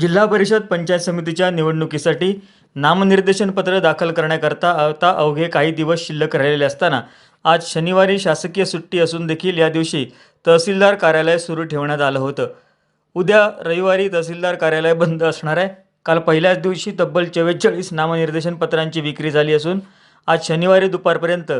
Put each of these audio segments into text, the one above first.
जिल्हा परिषद पंचायत समितीच्या निवडणुकीसाठी नामनिर्देशन पत्र दाखल करण्याकरता आता अवघे काही दिवस शिल्लक राहिलेले असताना आज शनिवारी शासकीय सुट्टी असून देखील या दिवशी तहसीलदार कार्यालय सुरू ठेवण्यात आलं होतं. उद्या रविवारी तहसीलदार कार्यालय बंद असणार आहे. काल पहिल्याच दिवशी तब्बल चव्वेचाळीस नामनिर्देशन पत्रांची विक्री झाली असून आज शनिवारी दुपारपर्यंत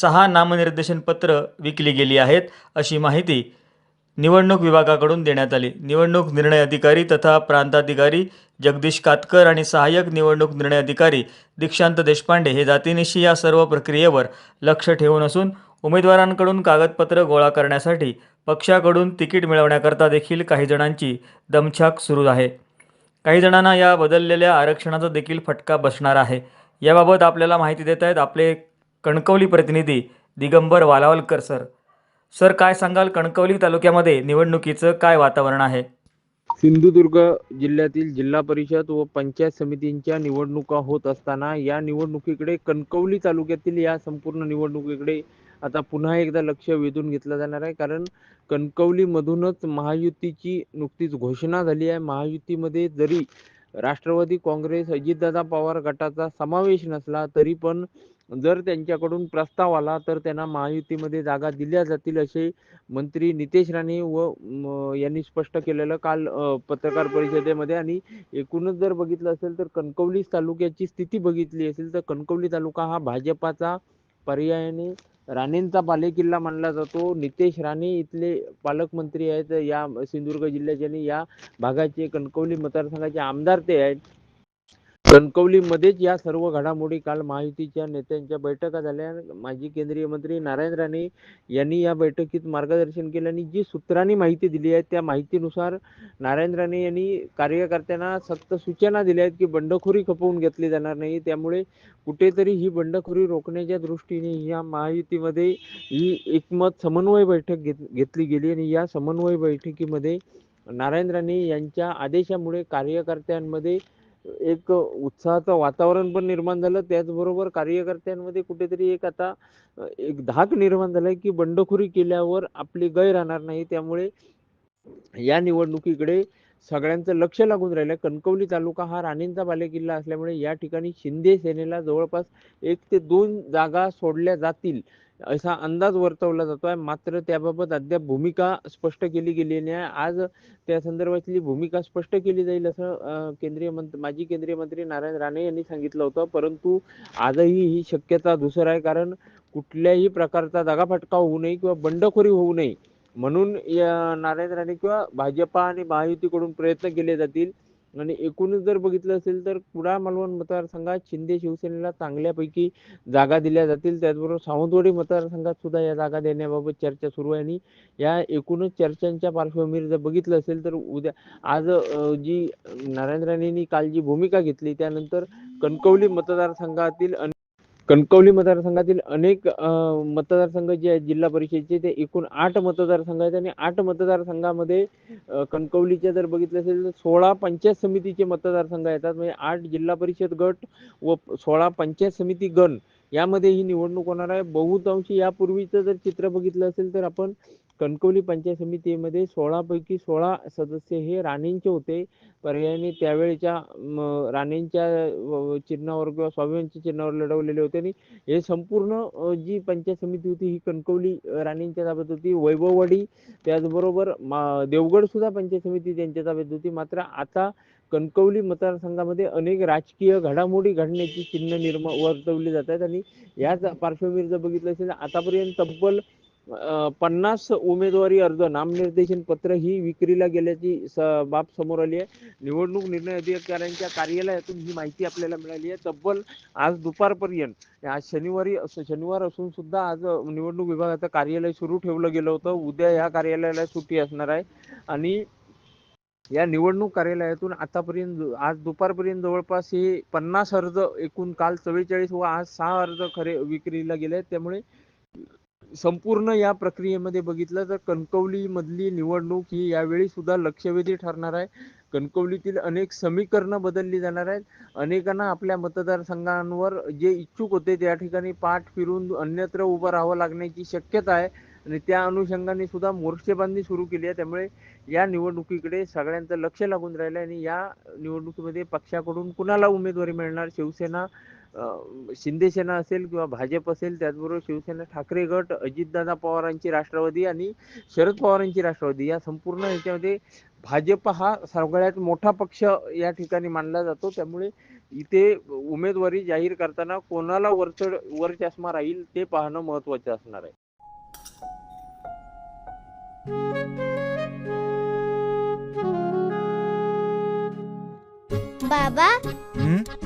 सहा नामनिर्देशन पत्र विकली गेली आहेत अशी माहिती निवडणूक विभागाकडून देण्यात आली. निवडणूक निर्णय अधिकारी तथा प्रांताधिकारी जगदीश कातकर आणि सहाय्यक निवडणूक निर्णय अधिकारी दीक्षांत देशपांडे हे जातीनिशी या सर्व प्रक्रियेवर लक्ष ठेवून असून उमेदवारांकडून कागदपत्र गोळा करण्यासाठी पक्षाकडून तिकीट मिळवण्याकरता देखील काही जणांची दमछाक सुरू आहे. काही जणांना या बदललेल्या आरक्षणाचा देखील फटका बसणार आहे. याबाबत आपल्याला माहिती देत आहेत आपले कणकवली प्रतिनिधी दिगंबर वालावलकर सर. सर काय सांगाल? कणकवली तालुक्यामध्ये निवडणुकीचं काय वातावरण आहे? सिंधुदुर्ग जिल्ह्यातील जिल्हा परिषद व पंचायत समितींच्या निवडणुका होत असताना या निवडणुकीकडे कणकवली तालुक्यातील या संपूर्ण निवडणुकीकडे आता पुन्हा एकदा लक्ष वेधून घेतलं जाणार आहे. कारण कणकवलीमधूनच महायुतीची नुकतीच घोषणा झाली आहे. महायुतीमध्ये जरी राष्ट्रवादी काँग्रेस अजितदादा पवार गटाचा समावेश नसला तरी पण जर त्यांच्याकडून प्रस्ताव आला तर त्यांना महायुतीमध्ये जागा दिल्या जातील असे मंत्री नितेश राणे व यांनी स्पष्ट केलेलं काल पत्रकार परिषदेमध्ये. आणि एकूणच जर बघितलं असेल तर कणकवली तालुक्याची स्थिती बघितली असेल तर कणकवली तालुका हा भाजपाचा पर्यायाने राणेंचा बालेकिल्ला मानला जातो. नितेश राणे इथले पालकमंत्री आहेत या सिंधुदुर्ग जिल्ह्याचे आणि या भागाचे कणकवली मतदारसंघाचे आमदार ते आहेत. कणकवलीमध्येच या सर्व घडामोडी काल महायुतीच्या नेत्यांच्या बैठका झाल्या. माजी केंद्रीय मंत्री नारायण राणे यांनी या बैठकीत मार्गदर्शन केलं आणि जी सूत्रांनी माहिती दिली आहे त्या माहितीनुसार नारायण राणे यांनी कार्यकर्त्यांना सक्त सूचना दिल्या आहेत की बंडखोरी खपवून घेतली जाणार नाही. त्यामुळे कुठेतरी ही बंडखोरी रोखण्याच्या दृष्टीने या महायुतीमध्ये ही एकमत समन्वय बैठक घेत घेतली गेली आणि या समन्वय बैठकीमध्ये नारायण राणे यांच्या आदेशामुळे कार्यकर्त्यांमध्ये एक उत्साहाचं वातावरण पण निर्माण झालं. त्याचबरोबर कार्यकर्त्यांमध्ये कुठेतरी एक आता एक धाक निर्माण झालाय की बंडखोरी केल्यावर आपली गय राहणार नाही. त्यामुळे या निवडणुकीकडे सगळ्यांचं लक्ष लागून राहिलं कणकवली तालुका हा राणींचा बालेकिल्ला असल्यामुळे या ठिकाणी शिंदे सेनेला जवळपास एक ते दोन जागा सोडल्या जातील. असा अंदाज वर्तवला जातोय. मात्र त्याबाबत अद्याप भूमिका स्पष्ट केली गेली नाही. आज त्या संदर्भातली भूमिका स्पष्ट केली जाईल असं केंद्रीय मंत्री माजी केंद्रीय मंत्री नारायण राणे यांनी सांगितलं होतं. परंतु आजही ही शक्यता दुसरं आहे. कारण कुठल्याही प्रकारचा दगाफटका होऊ नये किंवा बंडखोरी होऊ नये म्हणून या नारायण राणे किंवा भाजपा आणि महायुतीकडून प्रयत्न केले जातील. आणि एकूणच जर बघितलं असेल तर कुडाळ मालवण मतदारसंघात शिंदे शिवसेनेला चांगल्यापैकी जागा दिल्या जातील. त्याचबरोबर सावंतवाडी मतदारसंघात सुद्धा या जागा देण्याबाबत चर्चा सुरू आहे. आणि या एकूणच चर्चांच्या पार्श्वभूमीवर जर बघितलं असेल तर उद्या आज जी नारायण राणेंनी काल जी भूमिका घेतली त्यानंतर कणकवली मतदारसंघातील कणकवली मतदारसंघातील अनेक मतदारसंघ जे आहेत जिल्हा परिषदेचे ते एकूण आठ मतदारसंघ आहेत आणि आठ मतदारसंघामध्ये कणकवलीचे कणकवलीच्या जर बघितलं असेल तर सोळा पंचायत समितीचे मतदारसंघ येतात. म्हणजे आठ जिल्हा परिषद गट व सोळा पंचायत समिती गण यामध्ये ही निवडणूक होणार आहे. बहुतांशी यापूर्वीचं जर चित्र बघितलं असेल तर आपण कणकवली पंचायत समितीमध्ये सोळापैकी सोळा सदस्य हे राणेंचे होते. पर्यायाने त्यावेळेच्या राणेंच्या चिन्हावर किंवा स्वाभिमानच्या चिन्हावर लढवलेले होते आणि हे संपूर्ण जी पंचायत समिती होती ही कणकवली राणेंच्या ताब्यात होती. वैभववाडी त्याचबरोबर मा देवगड सुद्धा पंचायत समिती त्यांच्या ताब्यात होती. मात्र आता कणकवली मतदारसंघामध्ये अनेक राजकीय घडामोडी घडण्याची चिन्ह निर्माण वर्तवली जात आहेत आणि याच पार्श्वभूमीवर जर बघितलं असेल तर आतापर्यंत तब्बल पन्नास उमेदवारी अर्ज नामनिर्देशन पत्र ही विक्रीला गेल्याची बाब समोर आली आहे. निवडणूक निर्णय अधिकाऱ्यांच्या कार्यालयातून ही माहिती आपल्याला मिळाली आहे. तब्बल आज दुपारपर्यंत आज शनिवारी शनिवार असून सुद्धा आज निवडणूक विभागाचं कार्यालय सुरू ठेवलं गेलं होतं. उद्या या कार्यालयाला सुट्टी असणार आहे. आणि या निवडणूक कार्यालयातून आतापर्यंत आज दुपारपर्यंत जवळपास हे पन्नास अर्ज एकूण काल चव्वेचाळीस व आज सहा अर्ज खरे विक्रीला गेले त्यामुळे संपूर्ण या प्रक्रियेमध्ये बघितलं तर कणकवली मधली निवडणूक ही यावेळी सुद्धा लक्षवेधी ठरणार आहे. कणकवलीतील अनेक समीकरणं बदलली जाणार आहेत. अनेकांना आपल्या मतदारसंघांवर जे इच्छुक होते त्या ठिकाणी पाठ फिरून अन्यत्र उभं राहावं लागण्याची शक्यता आहे. आणि त्या अनुषंगाने सुद्धा मोर्चेबांधणी सुरू केली आहे. त्यामुळे या निवडणुकीकडे सगळ्यांचं लक्ष लागून राहिलं आहे आणि या निवडणुकीमध्ये पक्षाकडून कुणाला उमेदवारी मिळणार? शिवसेना शिंदे सेना असेल किंवा भाजप असेल त्याचबरोबर शिवसेना ठाकरे गट अजितदादा पवारांची राष्ट्रवादी आणि शरद पवारांची राष्ट्रवादी या संपूर्ण ह्याच्यामध्ये भाजप हा सगळ्यात मोठा पक्ष या ठिकाणी मानला जातो. त्यामुळे इथे उमेदवारी जाहीर करताना कोणाला वरचढ वर चष्मा राहील ते पाहणं महत्वाचं असणार आहे. बाबा? हं?